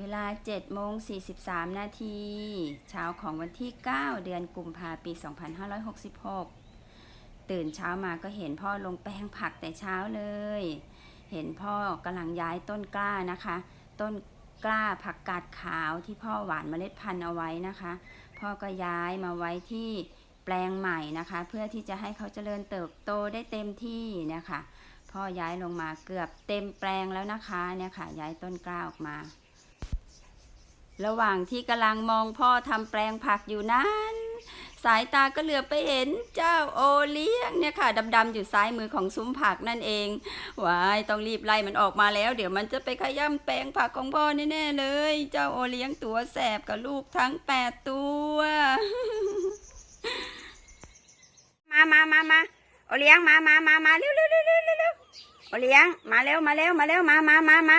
เวลา7โมง43 นาที เช้าของวันที่ 9 เดือนกุมภาปี 2566 ตื่นเช้ามาก็เห็นพ่อลงแปลงผักแต่เช้าเลย เห็นพ่อกำลังย้ายต้นกล้านะคะ ต้นกล้าผักกาดขาวที่พ่อหวานเมล็ดพันธุ์เอาไว้นะคะ พ่อก็ย้ายมาไว้ที่แปลงใหม่นะคะ เพื่อที่จะให้เขาเจริญเติบโตได้เต็มที่เนี่ยค่ะพ่อย้ายลงมาเกือบเต็มแปลงแล้วนะคะเนี่ยค่ะย้ายต้นกล้าออกมา ระหว่างที่กำลังมองพ่อทำแปลงผักอยู่นั้น สายตาก็เหลือไปเห็นเจ้าโอเลี้ยงเนี่ยค่ะดำๆอยู่ซ้ายมือของซุ้มผักนั่นเองว้ายต้องรีบไล่มันออกมาแล้ว เดี๋ยวมันจะไปขย้ำแปลงผักของพ่อแน่ๆเลย เจ้าโอเลี้ยงตัวแสบกับลูกทั้งแปดตัว มามามามาโอเลี้ยงมามามามาเร็วเร็วเร็วเร็วเร็วเร็วโอเลี้ยงมาเร็วมาเร็วมาเร็วมามามามา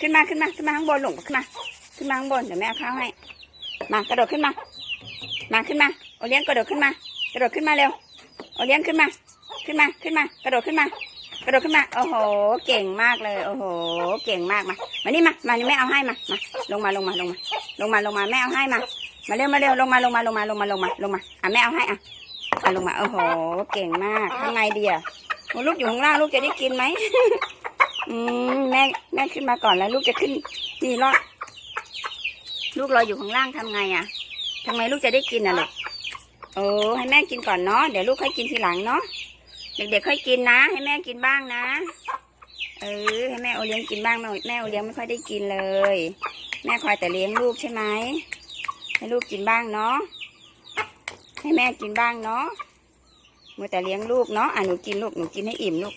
ขึ้นมาขึ้นมาขึ้นมาข้างบนหลงขึ้นมา ขึ้นมาข้างบนเดี๋ยวแม่เอาข้าวให้ มากระโดดขึ้นมา มาขึ้นมาโอเลี้ยงกระโดดขึ้นมา กระโดดขึ้นมาเร็วโอเลี้ยงขึ้นมา ขึ้นมาขึ้นมา กระโดดขึ้นมา กระโดดขึ้นมา โอ้โห เก่งมากเลย โอ้โห เก่งมากมา มานี่มา มานี่แม่เอาให้มา มา ลงมาลงมาลงมา ลงมาลงมาแม่เอาให้มา มาเร็วมาเร็วลงมาลงมาลงมาลงมาลงมาลงมาอะแม่เอาให้อะอะลงมา โอ้โห เก่งมากทำไงดีอะลูกอยู่ข้างล่างลูกจะได้กินไหม อืมแม่แม่ขึ้นมาก่อนแล้ว ลูกจะขึ้น นี่รอดลูกรออยู่ข้างล่างทำไงอะทำไมลูกจะได้กินอะลูกโอ้ให้แม่กินก่อนเนาะเดี๋ยวลูกค่อยกินทีหลังเนาะเด็กๆค่อยกินนะ ให้แม่กินบ้างนะ เออให้แม่โอเลี้ยงกินบ้างแม่แม่โอเลี้ยงไม่ค่อยได้กินเลย แม่คอยแต่เลี้ยงลูกใช่ไหมให้ลูกกินบ้างเนาะให้แม่กินบ้างเนาะมัวแต่เลี้ยงลูกเนาะอะหนูกินลูกหนูกินให้อิ่มลูก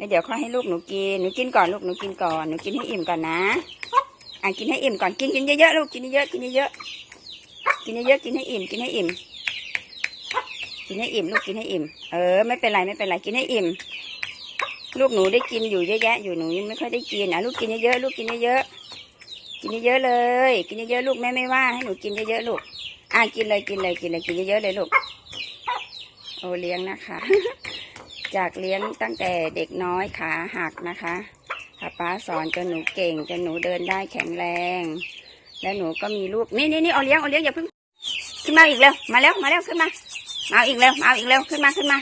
แล้วเดี๋ยวค่อยให้ลูกหนูกิน หนูกินก่อนลูกหนูกินก่อน หนูกินให้อิ่มก่อนนะ อะกินให้อิ่มก่อน กินกินเยอะๆลูก กินเยอะๆกินเยอะๆกินเยอะๆกินให้อิ่ม กินให้อิ่ม กินให้อิ่ม ลูกกินให้อิ่ม เออ ไม่เป็นไรไม่เป็นไร กินให้อิ่ม ลูกหนูได้กินอยู่เยอะแยะ อยู่หนูยังไม่ค่อยได้กิน อะ ลูกกินเยอะๆลูกกินเยอะๆกินเยอะๆเลย กินเยอะๆลูกแม่ไม่ว่า ให้หนูกินเยอะๆลูก อะกินเลยกินเลยกินเลยกินเยอะๆเลยลูก โอเลี้ยงนะคะ จากเลี้ยงตั้งแต่เด็กน้อยขาหักนะคะป้าป้าสอนจนหนูเก่งจนหนูเดินได้แข็งแรง แล้วหนูก็มีลูกนี่นี่นี่เอาเลี้ยงเอาเลี้ยงอย่าเพิ่งขึ้นมาอีกเร็วมาเร็วมาเร็วขึ้นมามาเอาอีกเร็วมาเอาอีกเร็วขึ้นมาขึ้นมา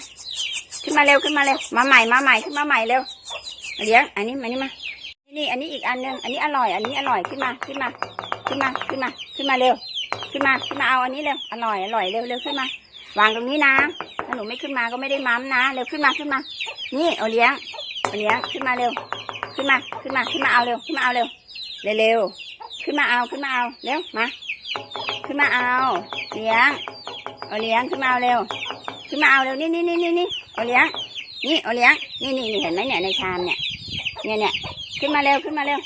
ขึ้นมาเร็วขึ้นมาเร็วมาใหม่มาใหม่ขึ้นมาใหม่เร็วเลี้ยงอันนี้มานี่มานี่นี่อันนี้อีกอันนึงอันนี้อร่อยอันนี้อร่อยขึ้นมาขึ้นมา ขึ้นมาขึ้นมา ขึ้นมาเร็ว ขึ้นมาขึ้นมาเอาอันนี้เร็วอร่อยอร่อยเร็วเร็วขึ้นมา วางตรงนี้นะ ถ้าหนูไม่ขึ้นมาก็ไม่ได้มั้มนะ เร็วขึ้นมาขึ้นมา นี่เอาเลี้ยงเอาเลี้ยงขึ้นมาเร็ว ขึ้นมาขึ้นมาขึ้นมาเอาเร็วขึ้นมาเอาเร็วเร็วเร็วขึ้นมาเอาขึ้นมาเอาเร็วมา ขึ้นมาเอา เลี้ยงเอาเลี้ยงขึ้นมาเอาเร็ว ขึ้นมาเอาเร็วนี่นี่นี่นี่นี่เอาเลี้ยง นี่เอาเลี้ยง นี่นี่นี่เห็นไหมเนี่ยในชามเนี่ยเนี่ยเนี่ยขึ้นมาเร็วขึ้นมาเร็ว